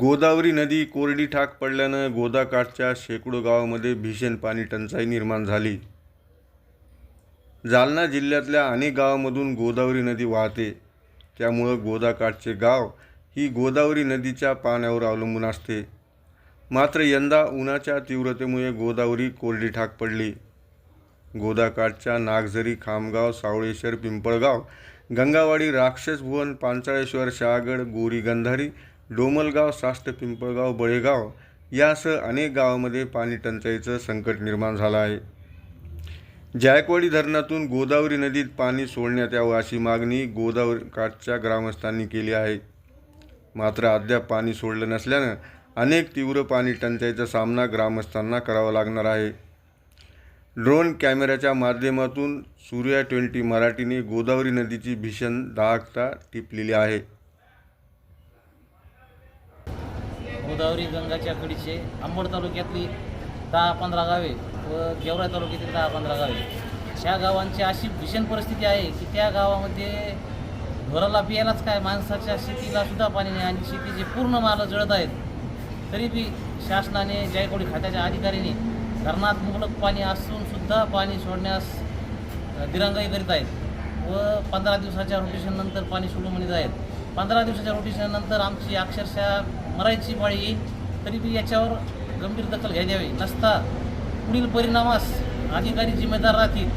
गोदावरी नदी कोरडी ठाक पडल्यानं गोदाकाठच्या शेकडो गावामध्ये भीषण पाणी टंचाई निर्माण झाली. जालना जिल्ह्यातल्या अनेक गावामधून गोदावरी नदी वाहते. त्यामुळं गोदाकाठचे गाव ही गोदावरी नदीच्या पाण्यावर अवलंबून असते. मात्र यंदा उन्हाच्या तीव्रतेमुळे गोदावरी कोरडी ठाक पडली. गोदाकाठच्या नागझरी खामगाव सावळेश्वर पिंपळगाव गंगावाडी राक्षसभुवन पांचाळेश्वर शहागड गोरी गंधारी डोमलगाव साष्ट पिंपळगाव बळेगाव यासह अनेक गावामध्ये पाणी टंचाईचं संकट निर्माण झालं आहे. जायकवाडी धरणातून गोदावरी नदीत पाणी सोडण्यात यावं अशी मागणी गोदावरी काठच्या ग्रामस्थांनी केली आहे. मात्र अद्याप पाणी सोडलं नसल्यानं अनेक तीव्र पाणी टंचाईचा सामना ग्रामस्थांना करावा लागणार आहे. ड्रोन कॅमेऱ्याच्या माध्यमातून सूर्या ट्वेंटी मराठीने गोदावरी नदीची भीषण दाहकता टिपलेली आहे. गोदावरी गंगाच्या कडीचे अंबड तालुक्यातली दहा पंधरा गावे व गेवराई तालुक्यातील दहा पंधरा गावे. ह्या गावांची अशी भीषण परिस्थिती आहे की त्या गावामध्ये घराला पियालाच काय माणसाच्या शेतीला सुद्धा पाणी नाही आणि शेतीचे पूर्ण माल जळत आहेत. तरी बी शासनाने जायकवाडी खात्याच्या अधिकाऱ्यांनी धरणात मुबलक पाणी असून सुद्धा पाणी सोडण्यास दिरंगाई करीत आहेत व पंधरा दिवसाच्या रोटेशननंतर पाणी सोडून म्हणत आहेत. पंधरा दिवसाच्या रोटेशननंतर आमची अक्षरशः मरायची पाळी येईल तरी बी याच्यावर गंभीर दखल घ्यावी नसता पुढील परिणामास अधिकारी जिम्मेदार राहतील.